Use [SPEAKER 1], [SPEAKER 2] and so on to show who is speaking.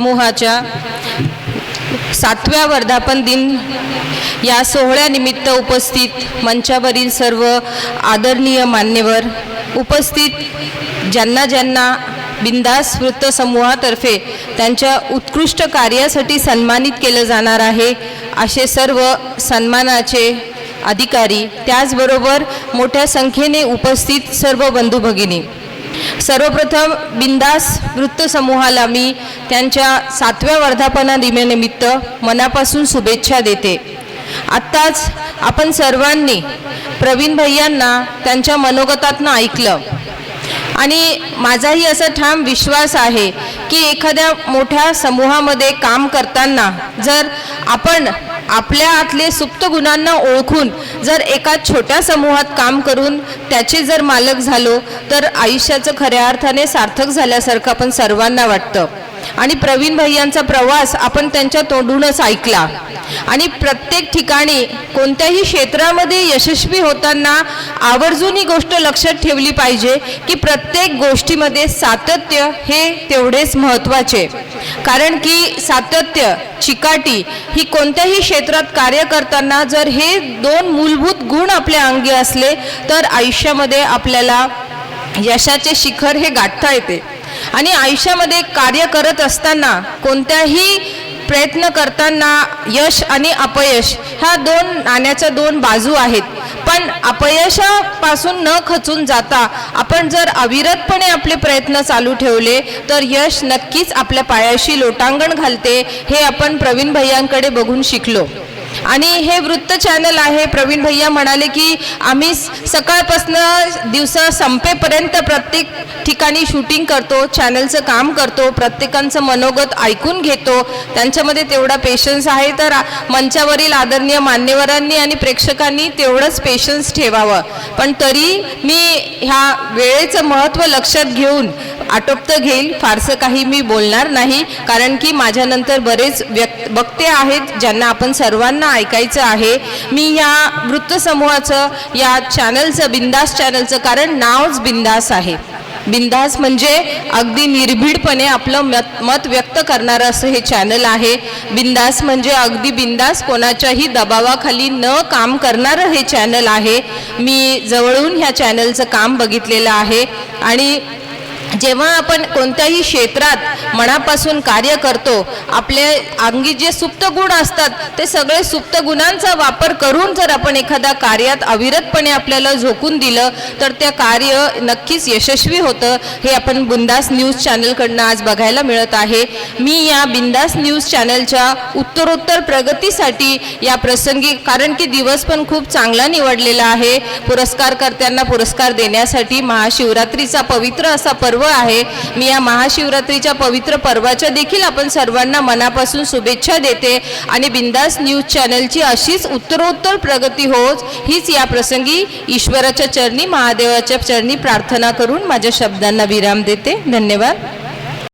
[SPEAKER 1] समूहाच्या सातव्या वर्धापन दिन या सोहळ्यानिमित्त उपस्थित मंचावरील सर्व आदरणीय मान्यवर उपस्थित ज्यांना ज्यांना बिंदास वृत्तसमूहातर्फे त्यांच्या उत्कृष्ट कार्यासाठी सन्मानित केलं जाणार आहे असे सर्व सन्मानाचे अधिकारी त्याचबरोबर मोठ्या संख्येने उपस्थित सर्व बंधू भगिनी. सर्वप्रथम बिंदास वृत्तसमूहाला मी त्यांच्या सातव्या वर्धापना दिनानिमित्त मनापासून शुभेच्छा देते. आत्ताच आपण सर्वांनी प्रवीण भैयांना त्यांच्या मनोगतातनं ऐकलं. आणि माझाही असा ठाम विश्वास आहे की एखाद्या मोठ्या समूहामध्ये काम करताना जर आपण आपल्या आतले सुप्त गुणांना ओळखून जर एका छोट्या समूहात काम करून त्याचे जर मालक झालो तर आयुष्याचं खऱ्या अर्थाने सार्थक झाल्यासारखं आपण सर्वांना वाटतं. आणि प्रवीण भैयांचा प्रवास आपण त्यांच्या तोंडूनच ऐकला. आणि प्रत्येक ठिकाणी कोणत्याही क्षेत्रामध्ये यशस्वी होताना आवर्जून ही गोष्ट लक्षात ठेवली पाहिजे की प्रत्येक गोष्टीमध्ये सातत्य हे तेवढेच महत्त्वाचे. कारण की सातत्य चिकाटी ही कोणत्याही क्षेत्रात कार्य करताना जर हे दोन मूलभूत गुण आपल्या अंगी असले तर आयुष्यामध्ये आपल्याला यशाचे शिखर हे गाठता येते. आणि आयुष्यामध्ये कार्य करत असताना कोणत्याही प्रयत्न करताना यश आणि अपयश ह्या दोन नाण्याच्या दोन बाजू आहेत. पण अपयशापासून न खचून जाता आपण जर अविरतपणे आपले प्रयत्न चालू ठेवले तर यश नक्कीच आपल्या पायाशी लोटांगण घालते हे आपण प्रवीण भैयांकडे बघून शिकलो. आणि हे वृत्त चॅनल आहे. प्रवीण भैया म्हणाले की आम्ही सकाळपासनं दिवसा संपेपर्यंत प्रत्येक ठिकाणी शूटिंग करतो चॅनलचं काम करतो प्रत्येकांचं मनोगत ऐकून घेतो. त्यांच्यामध्ये तेवढा पेशन्स आहे. तर मंचावरील आदरणीय मान्यवरांनी आणि प्रेक्षकांनी तेवढंच पेशन्स ठेवावं. पण तरी मी ह्या वेळेचं महत्त्व लक्षात घेऊन आटोपतं घेईल. फारसं काही मी बोलणार नाही कारण की माझ्यानंतर बरेच व्यक्त वक्ते आहेत ज्यांना आपण सर्वांना ऐकायचं आहे. मी या वृत्तसमूहाचं या चॅनलचं बिंदास चॅनलचं कारण नावच बिंदास आहे. बिंदास म्हणजे अगदी निर्भीडपणे आपलं मत मत व्यक्त करणारं असं हे चॅनल आहे. बिंदास म्हणजे अगदी बिंदास कोणाच्याही दबावाखाली न काम करणारं हे चॅनल आहे. मी जवळून ह्या चॅनलचं काम बघितलेलं आहे. आणि जेव्हा आपण कोणत्याही क्षेत्रात मनापासून कार्य करतो आपले अंगी जे सुप्त गुण असतात ते सगळे सुप्त गुणांचा वापर करून जर आपण एखाद्या कार्यात अविरतपणे आपल्याला झोकून दिलं तर त्या कार्य नक्कीच यशस्वी होतं. हे आपण बिंदास न्यूज चॅनलकडनं आज बघायला मिळत आहे. मी या बिंदास न्यूज चॅनलच्या उत्तरोत्तर प्रगतीसाठी या प्रसंगी कारण की दिवस पण खूप चांगला निवडलेला आहे पुरस्कारकर्त्यांना पुरस्कार देण्यासाठी महाशिवरात्रीचा पवित्र असा पर्व आहे. मी या महाशिवरात्रीच्या पवित्र पर्वाच्या देखील आपण सर्वांना मनापासून शुभेच्छा देते. आणि बिंदास न्यूज चॅनलची अशीच उत्तरोत्तर प्रगती होच हीच या प्रसंगी ईश्वराच्या चरणी महादेवाच्या चरणी प्रार्थना करून माझ्या शब्दांना विराम देते. धन्यवाद.